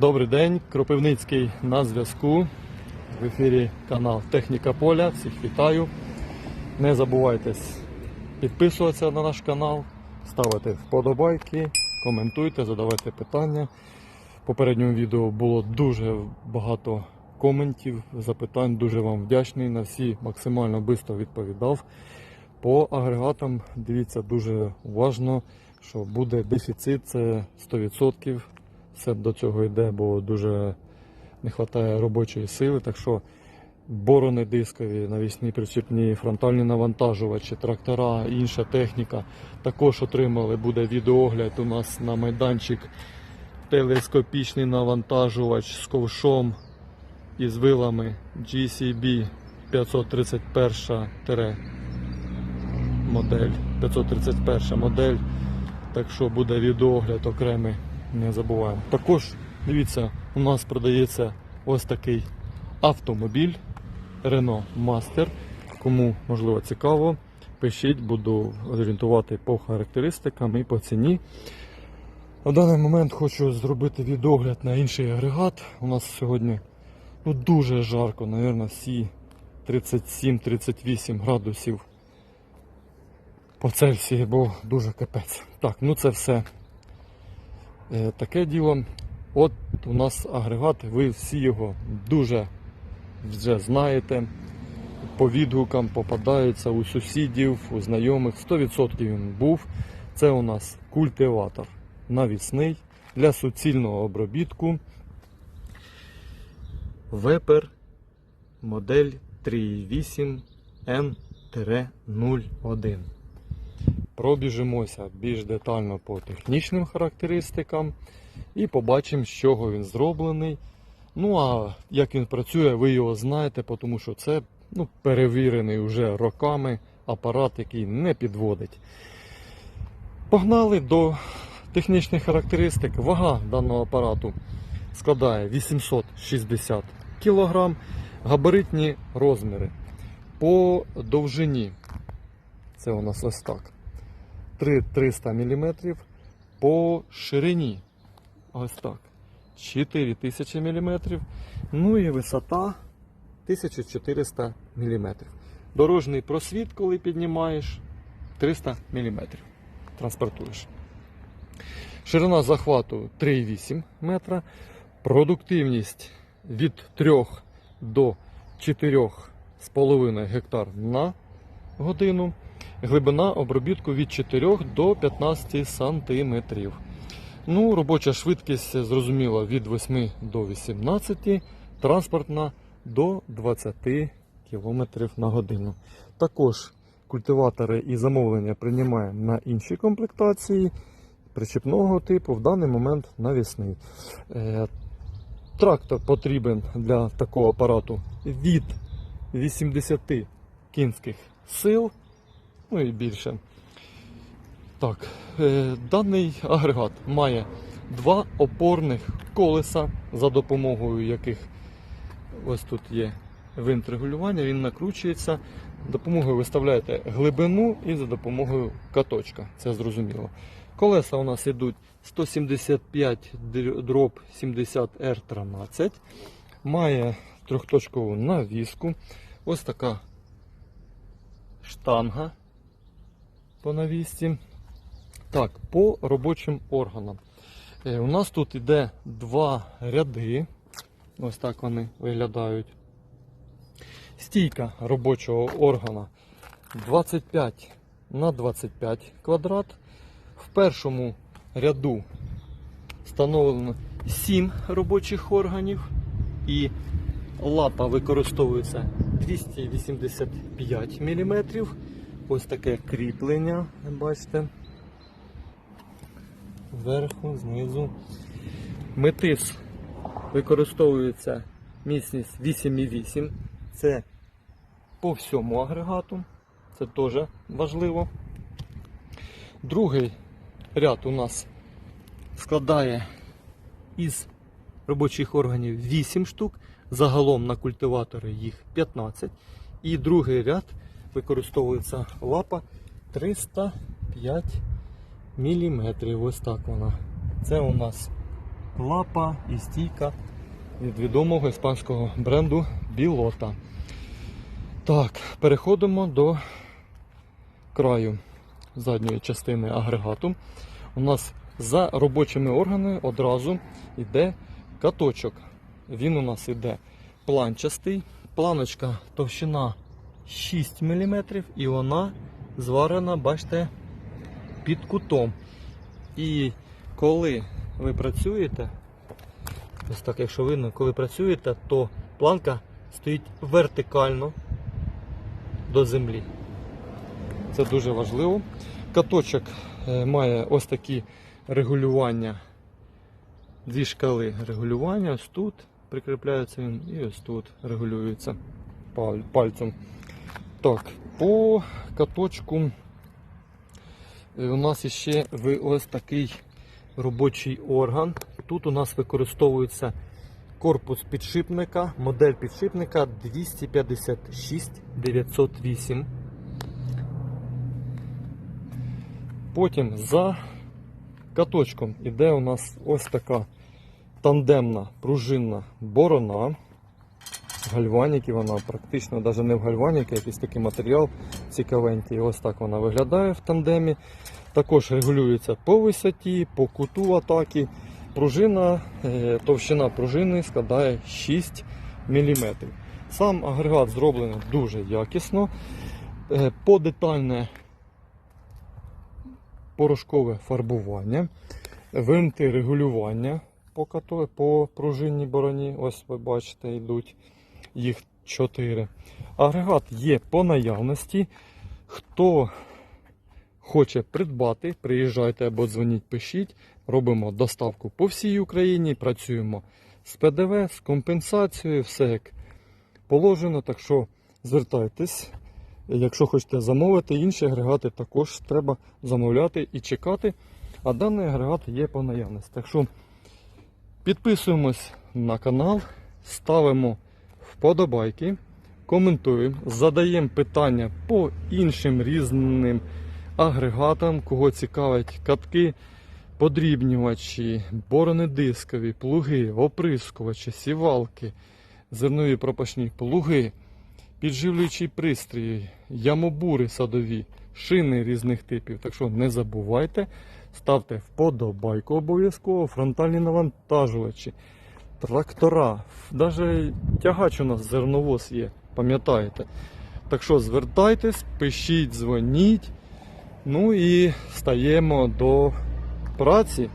Добрий день, Кропивницький на зв'язку. В ефірі канал Техніка Поля. Всіх вітаю. Не забувайте підписуватися на наш канал, ставити вподобайки, коментуйте, задавайте питання. В попередньому відео було дуже багато коментів, запитань. Дуже вам вдячний. На всі максимально швидко відповідав. По агрегатам дивіться дуже уважно, що буде дефіцит, це 100%. Все до цього йде, бо дуже не вистачає робочої сили. Так що борони дискові, навісні причіпні, фронтальні навантажувачі, трактора, інша техніка також отримали. Буде відеогляд у нас на майданчик. Телескопічний навантажувач з ковшом і з вилами GCB 531 модель. 531 модель. Так що буде відеогляд окремий, не забуваємо. Також, дивіться, у нас продається ось такий автомобіль Renault Master. Кому можливо цікаво, пишіть, буду орієнтувати по характеристикам і по ціні. На даний момент хочу зробити відеогляд на інший агрегат. У нас сьогодні ну, дуже жарко, мабуть, всі 37-38 градусів по Цельсії, бо дуже капець. Так, ну це все таке діло. От у нас агрегат, ви всі його дуже вже знаєте. По відгукам попадаються у сусідів, у знайомих. 100% він був. Це у нас культиватор навісний для суцільного обробітку. Вепер модель 3.8 N-01. Пробіжимося більш детально по технічним характеристикам і побачимо, з чого він зроблений. Ну а як він працює, ви його знаєте, тому що це ну, перевірений вже роками апарат, який не підводить. Погнали до технічних характеристик. Вага даного апарату складає 860 кг, габаритні розміри. По довжині, це у нас ось так, 300 мм, по ширині, ось так, 4000 мм, ну і висота 1400 мм. Дорожній просвіт, коли піднімаєш, 300 мм. Транспортуєш. Ширина захвату 3,8 метра. Продуктивність від 3 до 4,5 гектар на годину. Глибина обробітку від 4 до 15 сантиметрів. Ну, робоча швидкість, зрозуміло, від 8 до 18, транспортна до 20 км на годину. Також культиватори і замовлення приймаємо на інші комплектації причіпного типу, в даний момент навісний. Е, Трактор потрібен для такого апарату від 80 кінських сил, ну і більше. Так, е, даний агрегат має два опорних колеса, за допомогою яких ось тут є винт регулювання, він накручується. Допомогою виставляєте глибину і за допомогою каточка. Це зрозуміло. Колеса у нас йдуть 175 дроб 70 r 13 Має трьохточкову навіску. Ось така штанга по навісці. Так, по робочим органам. Е, У нас тут йде два ряди. Ось так вони виглядають. Стійка робочого органа 25 на 25 квадрат. В першому ряду встановлено 7 робочих органів і лапа використовується 285 мм. Ось таке кріплення, бачите. Зверху, знизу. Метис використовується міцність 8,8. Це по всьому агрегату. Це теж важливо. Другий ряд у нас складає із робочих органів 8 штук. Загалом на культиватори їх 15. І другий ряд використовується лапа 305 мм. Ось так вона. Це у нас лапа і стійка від відомого іспанського бренду Білота. Так, переходимо до краю задньої частини агрегату. У нас за робочими органами одразу йде каточок. Він у нас йде планчастий. Планочка товщина 6 мм і вона зварена, бачите, під кутом. І коли ви працюєте, ось так, якщо видно, коли працюєте, то планка стоїть вертикально до землі. Це дуже важливо. Каточок е, має ось такі регулювання, дві шкали регулювання. Ось тут прикріпляється він і ось тут регулюється пальцем. Так, по каточку е, у нас ще ось такий робочий орган. Тут у нас використовується корпус підшипника, модель підшипника 256 908. Потім за каточком іде у нас ось така тандемна пружинна борона. Гальваніки, вона практично навіть не в гальваніки, якийсь такий матеріал цікавенький. Ось так вона виглядає в тандемі. Також регулюється по висоті, по куту атаки. Пружина, е, товщина пружини складає 6 мм. Сам агрегат зроблений дуже якісно. Е, Подетальне порошкове фарбування, винти регулювання по, по пружинній бороні. Ось ви бачите, йдуть їх 4. Агрегат є по наявності. Хто хоче придбати, приїжджайте або дзвоніть, пишіть. Робимо доставку по всій Україні, працюємо з ПДВ, з компенсацією, все як положено. Так що звертайтесь. Якщо хочете замовити, інші агрегати також треба замовляти і чекати. А даний агрегат є по наявності. Так що підписуємось на канал, ставимо вподобайки, коментуємо, задаємо питання по іншим різним агрегатам, кого цікавить катки, подрібнювачі, борони дискові, плуги, оприскувачі, сівалки, зернові пропашні плуги підживлюючі пристрої, ямобури садові, шини різних типів. Так що не забувайте, ставте вподобайку обов'язково, фронтальні навантажувачі, трактора, навіть тягач у нас зерновоз є, пам'ятаєте. Так що звертайтесь, пишіть, дзвоніть. Ну і стаємо до праці.